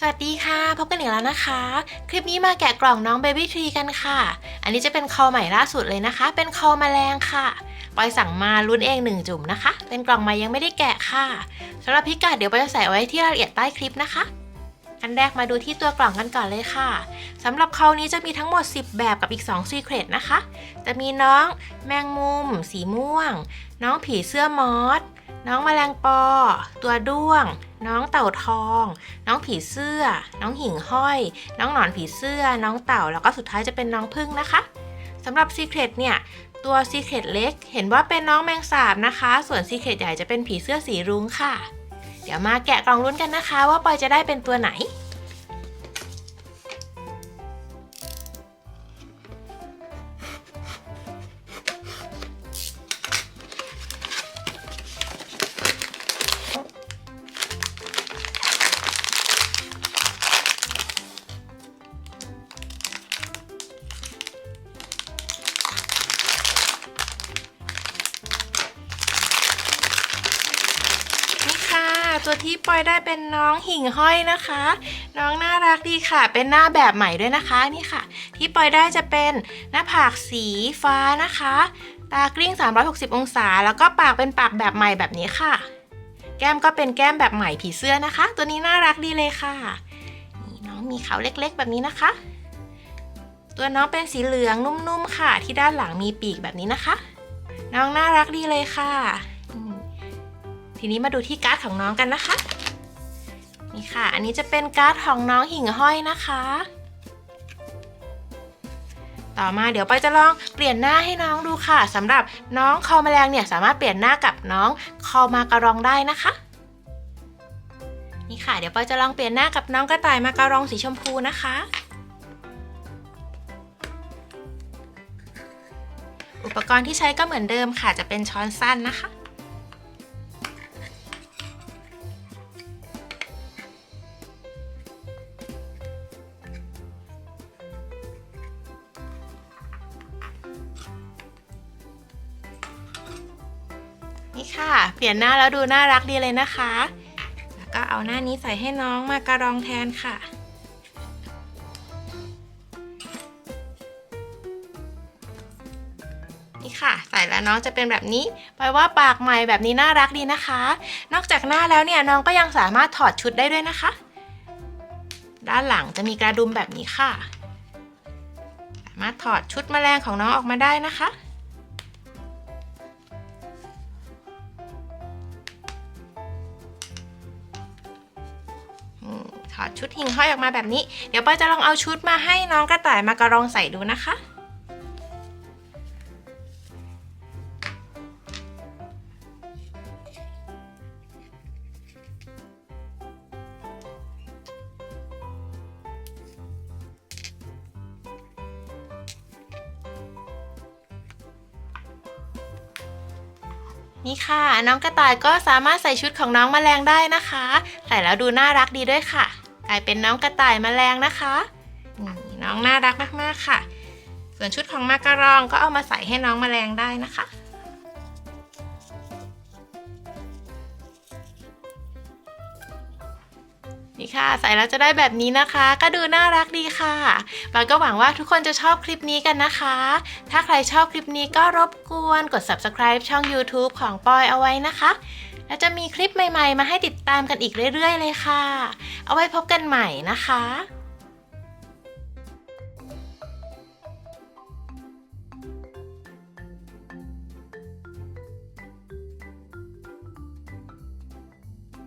สวัสดีค่ะ พบกันอีกแล้วนะคะ คลิปนี้มาแกะกล่องน้อง Baby Tree กันค่ะ อันนี้จะเป็นคอใหม่ล่าสุดเลยนะคะ เป็นคอแมลงค่ะปอยสั่งมารุ่นเองหนึ่งจุ่มนะคะ เป็นกล่องใหม่ยังไม่ได้แกะค่ะสำหรับพิกัดเดี๋ยวปอยจะใส่ไว้ที่รายละเอียดใต้คลิปนะคะ อันแรกมาดูที่ตัวกล่องกันก่อนเลยค่ะสำหรับเขานี้จะมีทั้งหมด 10 แบบกับอีก2 Secret นะคะ จะมีน้องแมงมุม สีม่วง น้องผีเสื้อมอส น้องแมลงปอ ตัวด้วง น้องเต่าทอง น้องผีเสื้อ น้องหิ่งห้อย น้องหนอนผีเสื้อ น้องเต่า แล้วก็สุดท้ายจะเป็นน้องพึ่งนะคะสำหรับซีเครตเนี่ยตัวซีเครตเล็ก เห็นว่าเป็นน้องแมงสาบนะคะ ส่วนซีเครตใหญ่จะเป็นผีเสื้อสีรุ้งค่ะ เดี๋ยวมาแกะกล่องลุ้นกันนะคะ ว่าปอยจะได้เป็นตัวไหน ตัวที่ปอยได้เป็นน้องหิ่งห้อยนะคะ น้องน่ารักดีค่ะ เป็นหน้าแบบใหม่ด้วยนะคะนี่ค่ะ ที่ปอยได้จะเป็นหน้าผากสีฟ้านะคะ ตากลิ้ง 360 องศา แล้วก็ปากเป็นปากแบบใหม่แบบนี้ค่ะ แก้มก็เป็นแก้มแบบใหม่ผีเสื้อนะคะ ตัวนี้น่ารักดีเลยค่ะนี่น้องมีเขาเล็กๆ แบบนี้นะคะ ตัวน้องเป็นสีเหลืองนุ่มๆค่ะ ที่ด้านหลังมีปีกแบบนี้นะคะ น้องน่ารักดีเลยค่ะ ทีนี้มาดูที่การ์ดของน้องกันนะคะ นี่ค่ะ อันนี้จะเป็นการ์ดของน้องหิ่งห้อยนะคะ ต่อมาเดี๋ยวไปอยจะลองเปลี่ยนหน้าให้น้องดูค่ะสำหรับน้องคอแมลงเนี่ยสามารถเปลี่ยนหน้ากับน้องคอมาการองได้นะคะ นี่ค่ะเดี๋ยวปอยจะลองเปลี่ยนหน้ากับน้องกระต่ายมาการองสีชมพูนะคะอุปกรณ์ที่ใช้ก็เหมือนเดิมค่ะ จะเป็นช้อนสั้นนะคะ ค่ะ เปลี่ยนหน้าแล้วดูน่ารักดีเลยนะคะ แล้วก็เอาหน้านี้ใส่ให้น้องมาการองแทนค่ะนี่ค่ะ ใส่แล้วน้องจะเป็นแบบนี้แปลว่าปากใหม่แบบนี้น่ารักดีนะคะ นอกจากหน้าแล้วเนี่ยน้องก็ยังสามารถถอดชุดได้ด้วยนะคะ ด้านหลังจะมีกระดุมแบบนี้ค่ะ สามารถถอดชุดแมลงของน้องออกมาได้นะคะ ถอดชุดหิ่งห้อยออกมาแบบนี้ เดี๋ยวปอยจะลองเอาชุดมาให้น้องกระต่ายมากระรองใส่ดูนะคะนี่ค่ะ น้องกระต่ายก็สามารถใส่ชุดของน้องแมลงได้นะคะ ใส่แล้วดูน่ารักดีด้วยค่ะ กลายเป็นน้องกระต่ายแมลงนะคะนี่น้องน่ารักมากๆค่ะ ส่วนชุดของมาการองก็เอามาใส่ให้น้องแมลงได้นะคะ นี่ค่ะใส่แล้วจะได้แบบนี้นะคะ ก็ดูน่ารักดีค่ะปอยก็หวังว่าทุกคนจะชอบคลิปนี้กันนะคะ ถ้าใครชอบคลิปนี้ก็รบกวนกด subscribe ช่อง YouTube ของปอยเอาไว้นะคะ แล้วจะมีคลิปใหม่ๆ มาให้ติดตามกันอีกเรื่อยๆ เลยค่ะ เอาไว้พบกันใหม่นะคะ